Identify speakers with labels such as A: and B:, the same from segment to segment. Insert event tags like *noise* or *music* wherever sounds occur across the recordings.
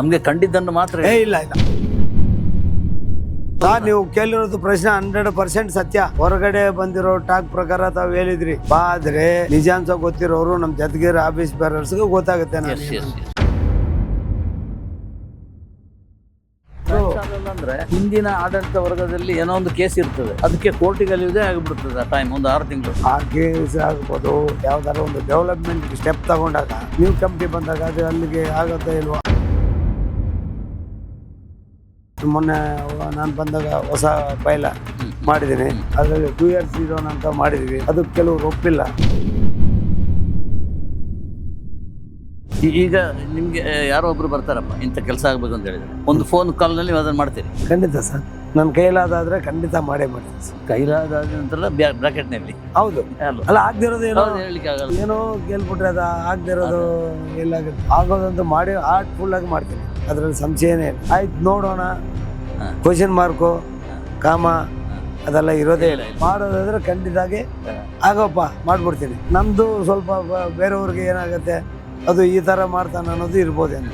A: ನಮ್ಗೆ ಕಂಡಿದ್ದನ್ನು ಮಾತ್ರ
B: ಏ ಇಲ್ಲ ಇಲ್ಲ. ಸರ್ ನೀವು ಕೇಳಿರೋದು ಪ್ರಶ್ನೆ ಹಂಡ್ರೆಡ್ ಪರ್ಸೆಂಟ್ ಸತ್ಯ. ಹೊರಗಡೆ ಬಂದಿರೋ ಟಾಕ್ ಪ್ರಕಾರ ತಾವ್ ಹೇಳಿದ್ರಿ. ಆದ್ರೆ ನಿಜಾಂಶ ಗೊತ್ತಿರೋರು ನಮ್ ಜೊತೆಗಿರೋ ಆಫೀಸ್ ಬೇರರ್ಸ್ ಗೊತ್ತಾಗುತ್ತೆ.
A: ಅಂದ್ರೆ ಹಿಂದಿನ ಆಡಳಿತ ವರ್ಗದಲ್ಲಿ ಏನೋ ಒಂದು ಕೇಸ್ ಇರ್ತದೆ. ಅದಕ್ಕೆ ಕೋರ್ಟಿಗೆ ಇದೇ ಆಗಿಬಿಡ್ತದೆ ಟೈಮ್ ಒಂದು ಆರು ತಿಂಗಳು.
B: ಆ ಕೇಸ್ ಆಗ್ಬೋದು ಯಾವ್ದಾರ ಒಂದು ಡೆವಲಪ್ಮೆಂಟ್ ಸ್ಟೆಪ್ ತಗೊಂಡಾಗ ನೀವು ಕಂಪ್ನಿ ಬಂದಾಗ ಅದು ಅಲ್ಲಿಗೆ ಆಗತ್ತೆ ಇಲ್ವಾ? ಮೊನ್ನೆ ನಾನು ಬಂದಾಗ ಹೊಸ ಪೈಲ ಮಾಡಿದ್ದೀನಿ. ಅದರಲ್ಲಿ ಟೂ ಇಯರ್ಸ್ ಇರೋನ್ ಅಂತ ಮಾಡಿದ್ದೀವಿ. ಅದು ಕೆಲವು ಒಪ್ಪಿಲ್ಲ.
A: ಈ- ಈಗ ನಿಮ್ಗೆ ಯಾರೋ ಒಬ್ರು ಬರ್ತಾರಪ್ಪ ಇಂಥ ಕೆಲಸ ಆಗ್ಬೇಕು ಅಂತ ಹೇಳಿದ್ರೆ. ಒಂದು ಫೋನ್ ಕಾಲ್ನಲ್ಲಿ ಅದನ್ನ ಮಾಡ್ತೀರಿ.
B: ಖಂಡಿತ ಸರ್. ನನ್ನ ಕೈಲಾದಾದ್ರೆ ಖಂಡಿತ ಮಾಡೇ ಮಾಡ್ತೀನಿ ಸರ್.
A: ಕೈಲಾದ ನಂತರ ಬ್ರಾಕೆಟ್ನಲ್ಲಿ
B: ಹೌದು.
A: ಅಲ್ವಾ?
B: ಅಲ್ಲ ಆಗದಿರೋದು ಏನೋ
A: ಹೌದು, ಹೇಳಲಿಕ್ಕೆ ಆಗಲ್ಲ.
B: ಏನೋ ಕೇಳ್ಬಿಟ್ರೆ ಅದು ಆಗದಿರೋದು ಎಲ್ಲ ಆಗೋದಂತ ಮಾಡಿ ಆರ್ಟ್ಫುಲ್ ಆಗಿ ಮಾಡ್ತೀನಿ. ಅದ್ರಲ್ಲಿ ಸಂಶಯನೇ ಇಲ್ಲ. ಆಯ್ತು ನೋಡೋಣ. ಕ್ವಶನ್ ಮಾರ್ಕು ಕಾಮ ಅದೆಲ್ಲ ಇರೋದೇ ಇಲ್ಲ. ಮಾಡೋದಾದ್ರೆ ಖಂಡಿತಾಗಿ
A: ಆಗಿ
B: ಆಗೋಪ್ಪ ಮಾಡ್ಬಿಡ್ತೀನಿ. ನಮ್ದು ಸ್ವಲ್ಪ ಬೇರೆಯವ್ರಿಗೆ ಏನಾಗುತ್ತೆ ಅದು ಈ ತರ ಮಾಡ್ತಾನೆ ಅನ್ನೋದು ಇರ್ಬೋದೇನು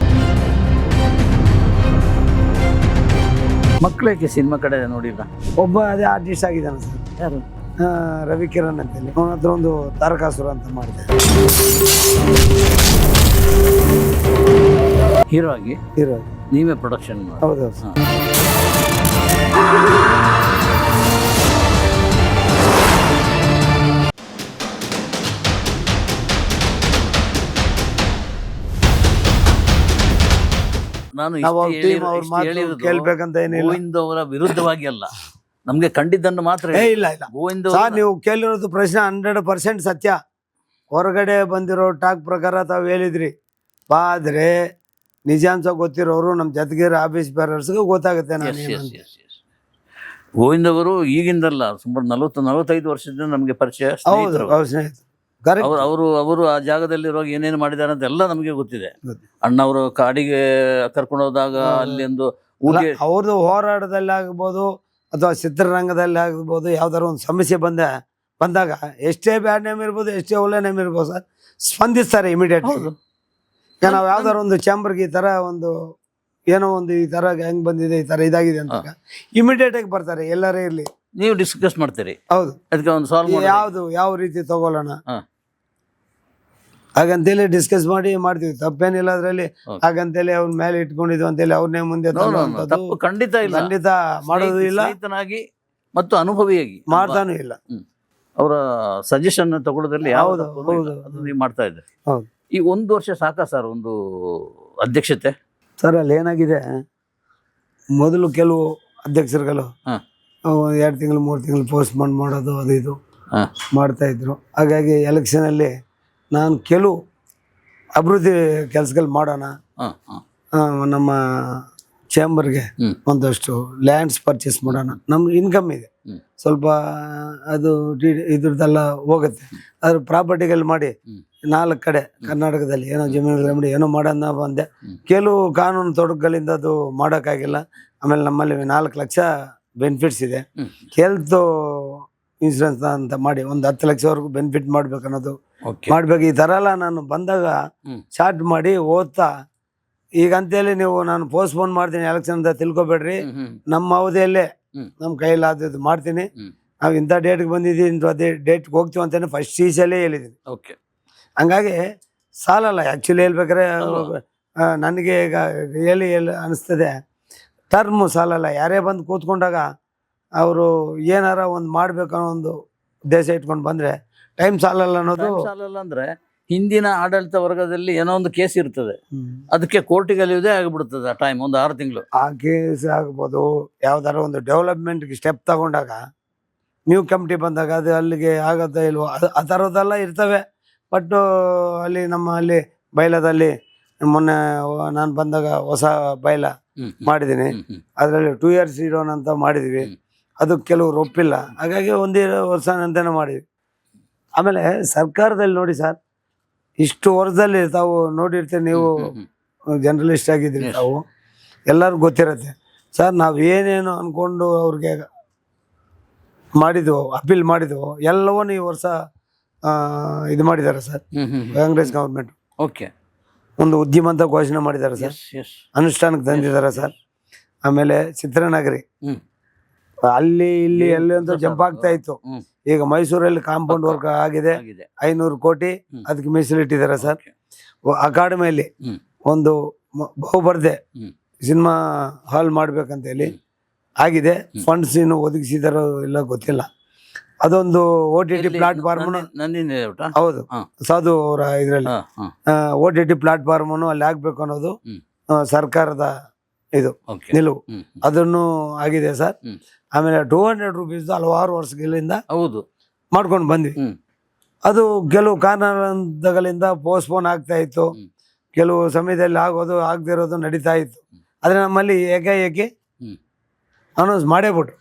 A: ಮಕ್ಕಳಿಗೆ ಸಿನಿಮಾ ಕಡೆ ನೋಡಿಲ್ಲ?
B: ಒಬ್ಬ ಅದೇ ಆರ್ಟಿಸ್ಟ್ ಆಗಿದ್ದಾನೆ ಸರ್.
A: ಯಾರು?
B: ರವಿ ಕಿರಣ್ ಅಂತೇಳಿ. ಅವನ ಹತ್ರ ಒಂದು ತಾರಕಾಸುರ ಅಂತ ಮಾಡಿದೆ.
A: ಹೀರೋ ಆಗಿ
B: ಹೀರೋ
A: ನೀವೇ ಪ್ರೊಡಕ್ಷನ್
B: ಹೌದು
A: ನಾನು
B: ನಾವು ಅವ್ರ ಮಾತು ಕೇಳ್ಬೇಕಂತ ಏನಿಲ್ಲ.
A: ಗೋವಿಂದ್ ಅವರ ವಿರುದ್ಧವಾಗಿ ಅಲ್ಲ. ನಮ್ಗೆ ಕಂಡಿದ್ದನ್ನು ಮಾತ್ರ
B: ಏ ಇಲ್ಲ ಇಲ್ಲ.
A: ಗೋವಿಂದ್
B: ಸರ್
A: ಅವ್ರನ್ನ-
B: ನೀವು ಕೇಳಿರೋದು ಪ್ರಶ್ನೆ ಹಂಡ್ರೆಡ್ ಪರ್ಸೆಂಟ್ ಸತ್ಯ. ಹೊರಗಡೆ ಬಂದಿರೋ ಟಾಕ್ ಪ್ರಕಾರ ತಾವು ಹೇಳಿದ್ರಿ. ಬಾ ಆದ್ರೆ ನಿಜಾಂಶ ಗೊತ್ತಿರೋರು ನಮ್ಮ ಜೊತೆಗಿರೋ ಆಫೀಸ್ ಬೇರರ್ಸ್ಗೆ ಗೊತ್ತಾಗುತ್ತೆ ನಾನು.
A: ಗೋವಿಂದ್ ಅವರು ಈಗಿಂದಲ್ಲ ಸುಮಾರು ನಲವತ್ತು ನಲವತ್ತೈದು ವರ್ಷದಿಂದ ನಮಗೆ ಪರಿಚಯ
B: ಹೌದು
A: ಸ್ನೇಹಿತರು
B: ಹೌದು ಸ್ನೇಹಿತರು. ಕರೆಕ್ಟ್
A: ಅವರು ಅವರು ಅವರು ಆ ಜಾಗದಲ್ಲಿರುವಾಗ ಏನೇನು ಮಾಡಿದ್ದಾರೆ ಅಂತ ಎಲ್ಲ ನಮಗೆ ಗೊತ್ತಿದೆ.
B: ಅಣ್ಣ
A: ಅಣ್ಣವರು ಕಾಡಿಗೆ ಕರ್ಕೊಂಡು ಹೋದಾಗ
B: ಹೌದು.
A: ಅಲ್ಲಿ ಒಂದು ಊಟ
B: ಅವ್ರದ್ದು ಹೋರಾಟದಲ್ಲಿ ಆಗ್ಬೋದು ಅಥವಾ ಚಿತ್ರರಂಗದಲ್ಲಿ ಆಗ್ಬೋದು ಯಾವ್ದಾದ್ರು ಒಂದು ಸಮಸ್ಯೆ ಬಂದ ಬಂದಾಗ ಎಷ್ಟೇ ಬ್ಯಾಡ್ ನೇಮ್ ಇರ್ಬೋದು ಎಷ್ಟೇ ಒಳ್ಳೆ ನೇಮ್ ಇರ್ಬೋದು ಸರ್ ಸ್ಪಂದಿಸ್ತಾರೆ ಇಮಿಡಿಯೇಟ್
A: ಹೌದು.
B: ಈಗ ನಾವು ಯಾವ್ದಾರ ಒಂದು ಚಾಂಬರ್ಗೆ ಈ ತರ ಒಂದು ಏನೋ ಒಂದು ಈ ತರ ಹೆಂಗ್ ಬಂದಿದೆ ಈ ತರ ಇದಾಗಿದೆ ಅಂತ ಇಮಿಡಿಯೇಟ್ ಆಗಿ ಬರ್ತಾರೆ ಎಲ್ಲರೇ ಇರ್ಲಿ.
A: ನೀವು ಡಿಸ್ಕಸ್ ಮಾಡ್ತೀರಿ.
B: ಹೌದು.
A: ಅದಕ್ಕೆ ಒಂದು ಸಾಲ್ವ್
B: ಯಾವ್ದು ಯಾವ ರೀತಿ ತಗೊಳ್ಳೋಣ. ಹಾಗಂತೇಳಿ ಡಿಸ್ಕಸ್ ಮಾಡಿ ಮಾಡ್ತೀವಿ. ತಪ್ಪೇನಿಲ್ಲ ಅದ್ರಲ್ಲಿ.
A: ಹಾಗಂತ
B: ಹಾಗಂತೇಳಿ ಅವ್ನ ಮೇಲೆ ಇಟ್ಕೊಂಡಿದ್ವಿ ಅಂತೇಳಿ ಅವ್ರನ್ನೇ ಮುಂದೆ
A: ತಪ್ಪು ಖಂಡಿತ ಇಲ್ಲ.
B: ಖಂಡಿತ ಮಾಡೋದು ಇಲ್ಲ.
A: ಸ್ನೇಹಿತನಾಗಿ ಮತ್ತು ಅನುಭವಿಯಾಗಿ.
B: ಮಾಡ್ತಾನೂ ಇಲ್ಲ.
A: ಅವರ ಸಜೆಷನ್ ತಗೊಳ್ಳೋದ್ರಲ್ಲಿ ಯಾವ್ದು ನೀವು ಮಾಡ್ತಾ ಇದ್ದಾರೆ.
B: ಹೌದು.
A: ಈ ಒಂದು ವರ್ಷ ಸಾಕಾ ಸರ್ ಒಂದು ಅಧ್ಯಕ್ಷತೆ
B: ಸರ್ ಅಲ್ಲಿ ಏನಾಗಿದೆ ಮೊದಲು ಕೆಲವು ಅಧ್ಯಕ್ಷರುಗಳು
A: ಹಾ.
B: ಎರಡು ತಿಂಗಳು ಮೂರು ತಿಂಗಳು ಪೋಸ್ಟ್ಪೋನ್ ಮಾಡೋದು ಅದು ಇದು
A: ಹಾ.
B: ಮಾಡ್ತಾ ಇದ್ರು ಹಾಗಾಗಿ ಎಲೆಕ್ಷನಲ್ಲಿ ನಾನು ಕೆಲವು ಅಭಿವೃದ್ಧಿ ಕೆಲಸಗಳು ಮಾಡೋಣ
A: ಹಾ, ಹಾ.
B: ನಮ್ಮ ಚೇಂಬರ್ಗೆ. ಒಂದಷ್ಟು ಲ್ಯಾಂಡ್ಸ್ ಪರ್ಚೇಸ್ ಮಾಡೋಣ. ನಮ್ಗೆ ಇನ್ಕಮ್ ಇದೆ. ಸ್ವಲ್ಪ ಅದು ಡಿ- ಇದ್ರದ್ದೆಲ್ಲ ಹೋಗುತ್ತೆ. ಅದ್ರ ಪ್ರಾಪರ್ಟಿಗಳು ಮಾಡಿ. ನಾಲ್ಕು ಕಡೆ ಕರ್ನಾಟಕದಲ್ಲಿ ಏನೋ ಜಮೀನು ರೆಮಿಡಿ ಏನೋ ಮಾಡೋಣ ಬಂದೆ ಕೆಲವು ಕಾನೂನು ತೊಡಕುಗಳಿಂದ ಅದು ಮಾಡೋಕ್ಕಾಗಿಲ್ಲ. ಆಮೇಲೆ ನಮ್ಮಲ್ಲಿ ನಾಲ್ಕು ಲಕ್ಷ ಬೆನಿಫಿಟ್ಸ್ ಇದೆ. ಹೆಲ್ತ್ ಇನ್ಸೂರೆನ್ಸ್ ಅಂತ ಮಾಡಿ ಒಂದು ಹತ್ತು ಲಕ್ಷವರೆಗೂ ಬೆನಿಫಿಟ್ ಮಾಡ್ಬೇಕು ಅನ್ನೋದು ಮಾಡ್ಬೇಕು. ಈ ಥರ ಎಲ್ಲ ನಾನು ಬಂದಾಗ
A: ಸ್ಟಾರ್ಟ್
B: ಚಾರ್ಟ್ ಮಾಡಿ ಓದ್ತಾ ಈಗ ಅಂತೇಳಿ ನೀವು ನಾನು ಪೋಸ್ಟ್ಪೋನ್ ಮಾಡ್ತೀನಿ ಎಲೆಕ್ಷನ್ ಅಂತ ತಿಳ್ಕೊಬೇಡ್ರಿ. ನಮ್ಮ ಅವಧಿಯಲ್ಲೇ ನಮ್ಮ ಕೈಯಲ್ಲಿ ಕೈಲಾದದ್ದು ಮಾಡ್ತೀನಿ. ನಾವು ಇಂಥ ಡೇಟ್ಗೆ ಬಂದಿದ್ದೀವಿ ಇಂಥ ಅದೇ ಡೇಟ್ಗೆ ಹೋಗ್ತೀವಿ ಅಂತಲೇ ಫಸ್ಟ್ ಸೀಸಲ್ಲೇ ಹೇಳಿದ್ದೀನಿ.
A: ಓಕೆ
B: ಹಂಗಾಗಿ ಸಾಲಲ್ಲ ಆ್ಯಕ್ಚುಲಿ ಹೇಳ್ಬೇಕಾರೆ ನನಗೆ ಈಗ ಹೇಳಿ ಹೇಳಿ ಅನಿಸ್ತದೆ. ಟರ್ಮು ಸಾಲಲ್ಲ ಯಾರೇ ಬಂದು ಕೂತ್ಕೊಂಡಾಗ ಅವರು ಏನಾರ ಒಂದು ಮಾಡ್ಬೇಕನ್ನೋ ಒಂದು ಉದ್ದೇಶ ಇಟ್ಕೊಂಡು ಬಂದರೆ ಟೈಮ್ ಸಾಲಲ್ಲ ಅನ್ನೋದು
A: ಸಾಲಲ್ಲ ಅಂದ್ರೆ ಹಿಂದಿನ ಆಡಳಿತ ವರ್ಗದಲ್ಲಿ ಏನೋ ಒಂದು ಕೇಸ್ ಇರ್ತದೆ. ಅದಕ್ಕೆ ಕೋರ್ಟಿಗೆ ಅಲಿಯೋದೇ ಆಗಿಬಿಡ್ತದೆ ಆ ಟೈಮ್ ಒಂದು ಆರು ತಿಂಗಳು.
B: ಆ ಕೇಸ್ ಆಗ್ಬೋದು ಯಾವ್ದಾರ ಒಂದು ಡೆವಲಪ್ಮೆಂಟ್ಗೆ ಸ್ಟೆಪ್ ತಗೊಂಡಾಗ ನ್ಯೂ ಕಮಿಟಿ ಬಂದಾಗ ಅದು ಅಲ್ಲಿಗೆ ಆಗತ್ತೆ ಇಲ್ವೋ ಅದು ಆ ಥರದ್ದೆಲ್ಲ ಇರ್ತವೆ. ಬಟ್ ಅಲ್ಲಿ ನಮ್ಮ ಅಲ್ಲಿ ಬೈಲದಲ್ಲಿ ಮೊನ್ನೆ ನಾನು ಬಂದಾಗ ಹೊಸ ಬೈಲ ಮಾಡಿದ್ದೀನಿ. ಅದರಲ್ಲಿ ಟೂ ಇಯರ್ಸ್ ಇರೋನ್ ಅಂತ ಮಾಡಿದ್ವಿ. ಅದು ಕೆಲವರು ಒಪ್ಪಿಲ್ಲ. ಹಾಗಾಗಿ ಒಂದೇ ವರ್ಷ ಅಂತಲೇ ಮಾಡಿದ್ವಿ. ಆಮೇಲೆ ಸರ್ಕಾರದಲ್ಲಿ ನೋಡಿ ಸರ್ ಇಷ್ಟು ವರ್ಷದಲ್ಲಿ ತಾವು ನೋಡಿರ್ತೀರಿ ನೀವು ಜರ್ನಲಿಸ್ಟ್ ಆಗಿದ್ರಿ ತಾವು. ಎಲ್ಲರಿಗೂ ಗೊತ್ತಿರತ್ತೆ. ಸರ್ ನಾವು ಏನೇನು ಅಂದ್ಕೊಂಡು ಅವ್ರಿಗೆ ಮಾಡಿದ್ವು ಅಪೀಲ್ ಮಾಡಿದ್ವು ಎಲ್ಲವನ್ನೂ ಈ ವರ್ಷ ಇದು ಮಾಡಿದ್ದಾರೆ ಸರ್. ಕಾಂಗ್ರೆಸ್ ಗೌರ್ಮೆಂಟ್.
A: ಓಕೆ
B: ಒಂದು ಉದ್ಯಮ ಅಂತ ಘೋಷಣೆ ಮಾಡಿದ್ದಾರೆ ಸರ್. ಅನುಷ್ಠಾನಕ್ಕೆ ತಂದಿದ್ದಾರೆ ಸರ್. ಆಮೇಲೆ ಚಿತ್ರನಗರಿ. ಅಲ್ಲಿ ಇಲ್ಲಿ ಎಲ್ಲಿ ಅಂತ ಜಂಪ್ ಆಗ್ತಾ ಇತ್ತು. ಈಗ ಮೈಸೂರಲ್ಲಿ ಕಾಂಪೌಂಡ್ ವರ್ಕ್ ಆಗಿದೆ. ಐನೂರು ಕೋಟಿ ಅದಕ್ಕೆ ಮೀಸಲಿಟ್ಟಿದ್ದಾರೆ ಸರ್. ಅಕಾಡೆಮಿಯಲ್ಲಿ ಒಂದು ಬಹುಬರ್ದೆ ಸಿನಿಮಾ ಹಾಲ್ ಮಾಡ್ಬೇಕಂತ ಹೇಳಿ ಆಗಿದೆ. ಫಂಡ್ಸ್ ಏನು ಒದಗಿಸಿದಾರೋ ಇಲ್ಲ ಗೊತ್ತಿಲ್ಲ. ಅದೊಂದು ಓ ಟಿ ಟಿ? ಪ್ಲಾಟ್ಫಾರ್ಮ್? ಹೌದು. ಸಾಧು ಅವರ ಇದರಲ್ಲಿ. ಓ ಟಿ ಟಿ ಪ್ಲಾಟ್ಫಾರ್ಮ್ ಅಲ್ಲಿ ಆಗ್ಬೇಕು ಅನ್ನೋದು ಸರ್ಕಾರದ ಇದು ನಿಲುವು. ಅದನ್ನು ಆಗಿದೆ ಸರ್. ಆಮೇಲೆ ಟೂ ಹಂಡ್ರೆಡ್ ರುಪೀಸ್ ಹಲವಾರು ವರ್ಷಗಳಿಂದ
A: ಹೌದು.
B: ಮಾಡ್ಕೊಂಡು ಬಂದ್ವಿ. ಅದು ಕೆಲವು ಕಾರಣಗಳಿಂದ ಪೋಸ್ಟ್ಪೋನ್ ಆಗ್ತಾ ಇತ್ತು. ಕೆಲವು ಸಮಯದಲ್ಲಿ ಆಗೋದು ಆಗದಿರೋದು ನಡೀತಾ ಇತ್ತು. ಆದರೆ ನಮ್ಮಲ್ಲಿ ಏಕಾಏಕಿ ಅನೌನ್ಸ್ ಮಾಡೇ ಬಿಟ್ರು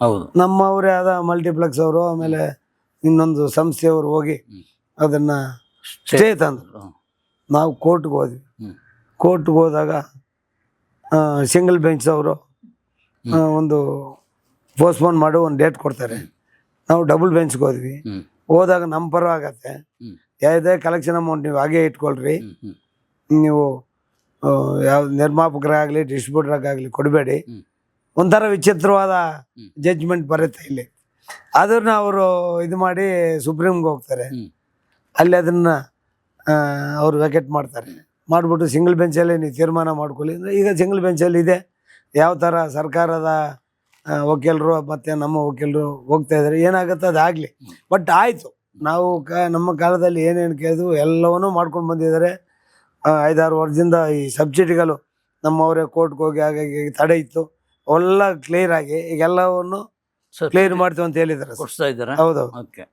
A: ಹೌದು.
B: ನಮ್ಮವರೇ ಆದ ಮಲ್ಟಿಪ್ಲೆಕ್ಸ್ ಅವರು ಆಮೇಲೆ ಇನ್ನೊಂದು ಸಂಸ್ಥೆಯವರು ಹೋಗಿ ಅದನ್ನು ಸ್ಟೇ ತಂದ್ರು. ನಾವು ಕೋರ್ಟ್ಗೆ ಹೋದ್ವಿ. ಕೋರ್ಟ್ಗೆ ಹೋದಾಗ ಸಿಂಗಲ್ ಬೆಂಚ್ ಅವರು ಒಂದು ಪೋಸ್ಟ್ಪೋನ್ ಮಾಡಿ ಒಂದು ಡೇಟ್ ಕೊಡ್ತಾರೆ. ನಾವು ಡಬಲ್ ಬೆಂಚ್ಗೆ ಹೋದ್ವಿ. ಹೋದಾಗ ನಮ್ಮ ಪರ ಆಗತ್ತೆ.
A: ಹ್ಮ್.
B: ಯಾವುದೇ ಕಲೆಕ್ಷನ್ ಅಮೌಂಟ್ ನೀವು ಹಾಗೆ ಇಟ್ಕೊಳ್ರಿ. ನೀವು ಯಾವ ನಿರ್ಮಾಪಕರಾಗಲಿ ಡಿಸ್ಟ್ರಿಬ್ಯೂಟರ್ಗಾಗಲಿ ಕೊಡಬೇಡಿ. ಒಂಥರ ವಿಚಿತ್ರವಾದ. ಜಡ್ಜ್ಮೆಂಟ್ ಬರುತ್ತೆ ಇಲ್ಲಿ. ಅದನ್ನ ಅವರು ಇದು ಮಾಡಿ ಸುಪ್ರೀಂಗೆ ಹೋಗ್ತಾರೆ. ಅಲ್ಲಿ ಅದನ್ನ ಅವರು ವ್ಯಾಕೆಟ್ ಮಾಡ್ತಾರೆ. ಮಾಡಿಬಿಟ್ಟು ಸಿಂಗಲ್ ಬೆಂಚಲ್ಲಿ ನೀವು ತೀರ್ಮಾನ ಮಾಡ್ಕೊಳ್ಳಿ. ಅಂದ್ರೆ ಈಗ ಸಿಂಗಲ್ ಬೆಂಚಲ್ಲಿ ಇದೆ. ಯಾವ ಥರ ಸರ್ಕಾರದ ವಕೀಲರು ಮತ್ತು ನಮ್ಮ ವಕೀಲರು ಹೋಗ್ತಾ ಇದ್ದಾರೆ ಏನಾಗುತ್ತೆ ಆಗಲಿ. ಬಟ್ ಆಯಿತು. ನಾವು ಕ ನಮ್ಮ ಕಾಲದಲ್ಲಿ ಏನೇನು ಕೇಳಿದ್ವು ಎಲ್ಲವನ್ನೂ ಮಾಡ್ಕೊಂಡು ಬಂದಿದ್ದಾರೆ. ಐದಾರು ವರ್ಷದಿಂದ ಈ ಸಬ್ಸಿಡಿಗಳು ನಮ್ಮವರೇ ಕೋರ್ಟ್ಗೆ ಹೋಗಿ ಹಾಗಾಗಿ ತಡೆ ಇತ್ತು. ಎಲ್ಲ ಕ್ಲಿಯರ್ ಆಗಿ ಈಗ ಎಲ್ಲವನ್ನು
A: ಸರ್
B: ಕ್ಲಿಯರ್ ಮಾಡ್ತೀವಿ ಅಂತ ಹೇಳಿದ್ದಾರೆ ಹೌದೌದು
A: ಕೊಡ್ಸ್ತಾ ಇದ್ದಾರಾ?
B: ಹೌದು.
A: ಓಕೆ.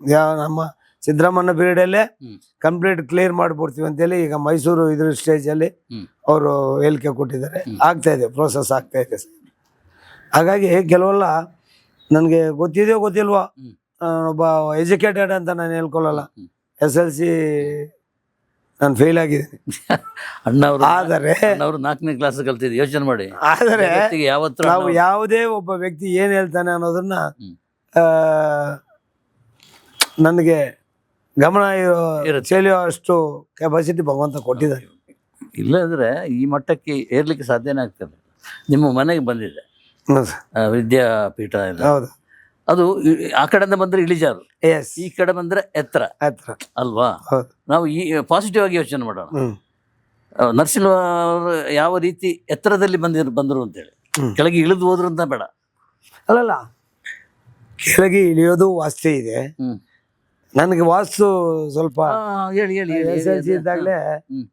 B: ಯಾವ ನಮ್ಮ ಸಿದ್ದರಾಮಣ್ಣ ಪೀರಿಯಡಲ್ಲೇ. ಕಂಪ್ಲೀಟ್ ಕ್ಲಿಯರ್ ಮಾಡಿಬಿಡ್ತೀವಿ ಅಂತೇಳಿ ಈಗ ಮೈಸೂರು ಇದ್ರ ಸ್ಟೇಜಲ್ಲಿ
A: ಅಲ್ಲಿ
B: ಅವರು ಹೇಳಿಕೆ ಕೊಟ್ಟಿದ್ದಾರೆ. ಆಗ್ತಾ ಇದೆ ಪ್ರೋಸೆಸ್ ಆಗ್ತಾ ಇದೆ ಸರ್. ಹಾಗಾಗಿ ಕೆಲವೆಲ್ಲ ನನಗೆ ಗೊತ್ತಿದೆಯೋ ಗೊತ್ತಿಲ್ವೋ ಒಬ್ಬ ಎಜುಕೇಟೆಡ್ ಅಂತ ನಾನು ಹೇಳ್ಕೊಳ್ಳಲ್ಲ. ಎಸ್ ಎಲ್ ಸಿ ನಾನು ಫೇಲ್ ಆಗಿದ್ದೀನಿ *laughs*
A: ಅಣ್ಣವರು
B: ಆದರೆ
A: ಅವರು ನಾಲ್ಕನೇ ಕ್ಲಾಸ್ ಕಲ್ತಿದ್ದೆ ಯೋಚನೆ ಮಾಡಿ
B: ಆದರೆ
A: ಯಾವತ್ತೂ
B: ನಾವು ಯಾವುದೇ ಒಬ್ಬ ವ್ಯಕ್ತಿ ಏನು ಹೇಳ್ತಾನೆ ಅನ್ನೋದನ್ನ ನನಗೆ ಗಮನ ಇರೋ
A: ಇರುತ್ತೆ.
B: ಅಷ್ಟು ಕೆಪಾಸಿಟಿ ಭಗವಂತ ಕೊಟ್ಟಿದ್ದಾನೆ
A: ಇಲ್ಲದ್ರೆ ಈ ಮಟ್ಟಕ್ಕೆ ಏರ್ಲಿಕ್ಕೆ ಸಾಧ್ಯನೇ ಆಗ್ತದೆ. ನಿಮ್ಮ ಮನೆಗೆ ಬಂದಿದೆ. ವಿದ್ಯಾಪೀಠ ಎಲ್ಲ.
B: ಹೌದು.
A: ಅದು ಆ ಕಡೆಯಿಂದ ಬಂದ್ರೆ ಇಳಿಜಾರು.
B: ಎಸ್
A: ಈ ಕಡೆ ಬಂದ್ರೆ ಎತ್ತರ.
B: ಎತ್ತರ.
A: ಅಲ್ವಾ? ನಾವು ಈ ಪಾಸಿಟಿವ್ ಆಗಿ ಯೋಚನೆ ಮಾಡೋಣ. ನರ್ಸಿಂಗ್ ನರಸಿಂಹ ಅವರು ಯಾವ ರೀತಿ ಎತ್ತರದಲ್ಲಿ ಬಂದಿರು ಬಂದರು ಅಂತೇಳಿ. ಕೆಳಗೆ ಇಳಿದು ಹೋದ್ರು ಅಂತ ಬೇಡ.
B: ಅಲ್ಲಲ್ಲ ಕೆಳಗೆ ಇಳಿಯೋದು ವಾಸ್ತೆ ಇದೆ. ನನಗೆ ವಾಸ್ತು ಸ್ವಲ್ಪ
A: ಹೇಳಿ ಹೇಳಿ
B: ಎಸ್ ಎಲ್ ಸಿ ಇದ್ದಾಗಲೇ